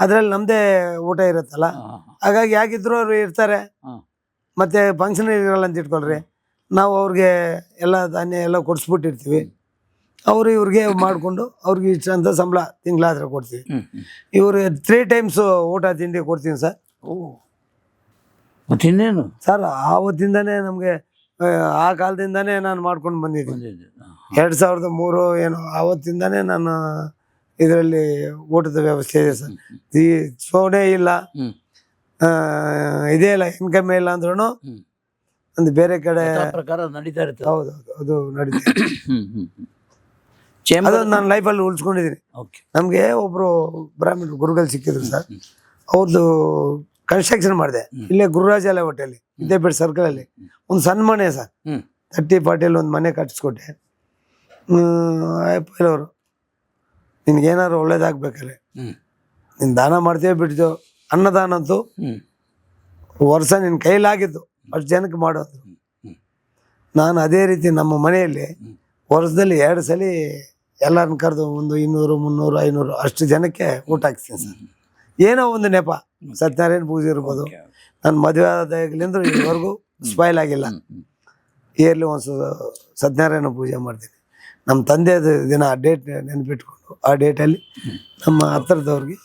B: ಅದ್ರಲ್ಲಿ ನಮ್ದೇ ಊಟ ಇರುತ್ತಲ್ಲ. ಹಾಗಾಗಿ ಯಾಕಿದ್ರು ಅವ್ರು ಇರ್ತಾರೆ. ಮತ್ತೆ ಫಂಕ್ಷನ್ ಇರಲ್ಲ ಅಂತ ಇಟ್ಕೊಳ್ರಿ. ನಾವು ಅವ್ರಿಗೆ ಎಲ್ಲ ಧಾನ್ಯ ಎಲ್ಲ ಕೊಡಿಸ್ಬಿಟ್ಟಿರ್ತೀವಿ. ಅವರು ಇವ್ರಿಗೆ ಮಾಡಿಕೊಂಡು ಅವ್ರಿಗೆ ಇಷ್ಟ ಅಂತ ಸಂಬಳ ತಿಂಗಳಾದ್ರೆ ಕೊಡ್ತೀವಿ. ಇವ್ರಿಗೆ ತ್ರೀ ಟೈಮ್ಸು ಊಟ ತಿಂಡಿ ಕೊಡ್ತೀನಿ ಸರ್.
A: ಓ. ತಿನ್ನೇನು
B: ಸರ್ ಆವತ್ತಿಂದನೇ ನಮಗೆ ಆ ಕಾಲದಿಂದನೇ ನಾನು ಮಾಡ್ಕೊಂಡು ಬಂದಿದ್ದೀನಿ. ಎರಡು ಸಾವಿರದ ಮೂರು ಏನು ಆವತ್ತಿಂದನೇ ನಾನು ಇದರಲ್ಲಿ ಊಟದ ವ್ಯವಸ್ಥೆ ಇದೆ ಸರ್. ಈ ಸೋನೆ ಇಲ್ಲ. ಇದೇ ಇಲ್ಲ ಇನ್ಕಮ್ ಇಲ್ಲ ಅಂದ್ರೂ ಒಂದು ಬೇರೆ ಕಡೆ
A: ಪ್ರಕಾರ ನಡೀತಾ ಇರುತ್ತೆ
B: ಹೌದು ಅದು
A: ನಡೀತಾ *coughs*
B: ಅದು ನಾನು ಲೈಫಲ್ಲಿ ಉಳಿಸ್ಕೊಂಡಿದ್ದೀನಿ.
A: ಓಕೆ
B: ನಮಗೆ ಒಬ್ಬರು ಬ್ರಾಹ್ಮಣ ಗುರುಗಳು ಸಿಕ್ಕಿದ್ರು ಸರ್. ಅವ್ರದ್ದು ಕನ್ಸ್ಟ್ರಕ್ಷನ್ ಮಾಡಿದೆ. ಇಲ್ಲೇ ಗುರುರಾಜಾಲ ಹೋಟೆಲ್ ವಿದ್ಯಾಪೀಠ ಸರ್ಕಲ್ ಅಲ್ಲಿ. ಒಂದು ಸಣ್ಣ ಮನೆ ಸರ್. ತರ್ಟಿ ಫಾರ್ಟಿಯಲ್ಲಿ ಒಂದು ಮನೆ ಕಟ್ಟಿಸ್ಕೊಟ್ಟೆ. ಅವರು ನಿನ್ಗೇನಾದ್ರು ಒಳ್ಳೇದಾಗ್ಬೇಕಾರೆ ನೀನು ದಾನ ಮಾಡ್ತೇವೆ ಬಿಡ್ತು ಅನ್ನದಾನ ಅಂತೂ ವರ್ಷ ನಿನ್ನ ಕೈಲಾಗಿದ್ದು. ಅಷ್ಟು ಜನಕ್ಕೆ ಮಾಡೋದು. ನಾನು ಅದೇ ರೀತಿ ನಮ್ಮ ಮನೆಯಲ್ಲಿ ವರ್ಷದಲ್ಲಿ ಎರಡು ಸಲ ಎಲ್ಲರನ್ನ ಕರೆದು ಒಂದು ಇನ್ನೂರು ಮುನ್ನೂರು ಐನೂರು ಅಷ್ಟು ಜನಕ್ಕೆ ಊಟ ಹಾಕ್ತೀನಿ ಸರ್. ಏನೋ ಒಂದು ನೆಪ. ಸತ್ಯನಾರಾಯಣ ಪೂಜೆ ಇರ್ಬೋದು.
A: ನನ್ನ
B: ನಾನು ಮದುವೆ ಆದಾಗಲಿಂದ ಇದುವರೆಗೂ ಸ್ಪಾಯ್ಲ್ ಆಗಿಲ್ಲ. ಇಯರ್ಲಿ ಒಂದು ಸತ್ಯನಾರಾಯಣ ಪೂಜೆ ಮಾಡ್ತೀನಿ. ನಮ್ಮ ತಂದೆದು ದಿನ ಆ ಡೇಟ್ ನೆನಪಿಟ್ಕೊಂಡು ಆ ಡೇಟಲ್ಲಿ ನಮ್ಮ ಹತ್ತಿರದವ್ರಿಗೆ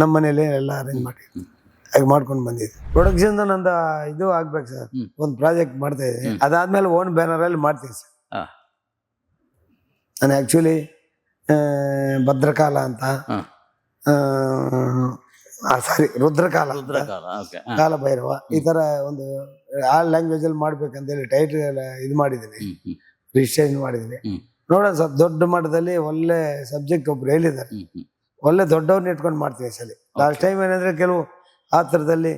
B: ನಮ್ಮ ಮನೇಲಿ ಎಲ್ಲ ಅರೇಂಜ್ ಮಾಡಿ ಹಾಗೆ ಮಾಡ್ಕೊಂಡು ಬಂದಿದ್ದೆ. ಪ್ರೊಡಕ್ಷನ್ ನಂದು ಇದು ಆಗ್ಬೇಕು ಸರ್. ಒಂದು ಪ್ರಾಜೆಕ್ಟ್ ಮಾಡ್ತಾ ಇದ್ದೀನಿ. ಅದಾದ್ಮೇಲೆ ಓನ್ ಬ್ಯಾನರ್ ಅಲ್ಲಿ ಮಾಡ್ತೀನಿ ಸರ್. ನಾನು ಆಕ್ಚುಲಿ ಭದ್ರಕಾಲ ಅಂತ ಸಾರಿ ರುದ್ರಕಾಲ
A: ಕಾಲ ಭೈರವ.
B: ಕಾಲಭೈರವ. ಈ ತರ ಒಂದು ಆ ಲ್ಯಾಂಗ್ವೇಜಲ್ಲಿ ಮಾಡ್ಬೇಕಂತೇಳಿ ಟೈಟಲ್ ಇದು ಮಾಡಿದ್ದೀನಿ. ರಿಜಿಸ್ಟ್ರೇಷನ್ ಮಾಡಿದ್ದೀನಿ. ನೋಡೋಣ ಸರ್ ದೊಡ್ಡ ಮಟ್ಟದಲ್ಲಿ ಒಳ್ಳೆ ಸಬ್ಜೆಕ್ಟ್ ಒಬ್ರು ಹೇಳಿದ್ದಾರೆ. ಒಳ್ಳೆ ದೊಡ್ಡವ್ರನ್ನ ಇಟ್ಕೊಂಡು ಮಾಡ್ತೀವಿ ಸರಿ ಸಲ ಲಾಸ್ಟ್ ಟೈಮ್ ಏನಂದ್ರೆ ಕೆಲವು ಆ ಥರದಲ್ಲಿ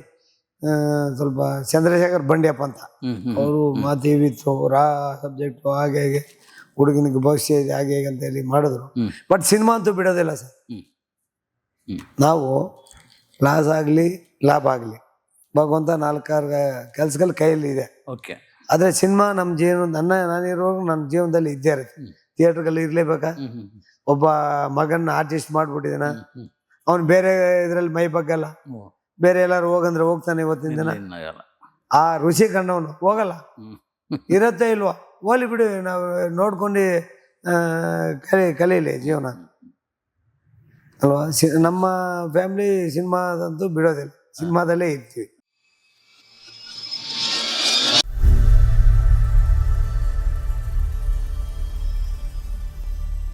B: ಸ್ವಲ್ಪ ಚಂದ್ರಶೇಖರ್ ಬಂಡ್ಯಪ್ಪ ಅಂತ.
A: ಅವರು ಮಾತು
B: ಅವರು ಮಾತಿವಿತ್ತು ರಾ ಸಬ್ಜೆಕ್ಟು ಹಾಗೆ ಹೇಗೆ ಹುಡುಗನಿಗೆ ಭವಿಷ್ಯ ಇದೆ ಹಾಗೆ ಹೇಗೆ ಅಂತ ಹೇಳಿ ಮಾಡಿದ್ರು. ಬಟ್ ಸಿನಿಮಾ ಅಂತೂ ಬಿಡೋದಿಲ್ಲ ಸರ್. ನಾವು ಲಾಸ್ ಆಗಲಿ ಲಾಭ ಆಗಲಿ ಭಗವಂತ ನಾಲ್ಕಾರು ಕೆಲಸಗಳು ಕೈಯಲ್ಲಿ ಇದೆ.
A: ಓಕೆ.
B: ಆದರೆ ಸಿನಿಮಾ ನಮ್ಮ ಜೀವನ ನನ್ನ ನಾನಿರೋರು ನನ್ನ ಜೀವನದಲ್ಲಿ ಇದ್ದೇ ಇರುತ್ತೆ. ಥಿಯೇಟ್ರ್ಗಳಲ್ಲಿ ಇರಲೇಬೇಕಾ? ಒಬ್ಬ ಮಗನ ಆರ್ಟಿಸ್ಟ್ ಮಾಡ್ಬಿಟ್ಟಿದ್ದಾನ. ಅವ್ನು ಬೇರೆ ಇದರಲ್ಲಿ ಮೈ ಬಗ್ಗಲ್ಲ. ಬೇರೆ ಎಲ್ಲಾರು ಹೋಗಂದ್ರೆ ಹೋಗ್ತಾನೆ ಇವತ್ತಿನ ದಿನ. ಆ ಋಷಿ ಕಂಡವನು ಹೋಗಲ್ಲ. ಇರತ್ತೆ ಇಲ್ವಾ? ಹೋಲಿ ಬಿಡು ನಾವು ನೋಡ್ಕೊಂಡು ಕಲಿ ಕಲೀಲಿ ಜೀವನ. ಅಲ್ವಾ? ಸಿ ನಮ್ಮ ಫ್ಯಾಮಿಲಿ ಸಿನಿಮಾದಂತೂ ಬಿಡೋದಿಲ್ಲ. ಸಿನಿಮಾದಲ್ಲೇ ಇರ್ತೀವಿ.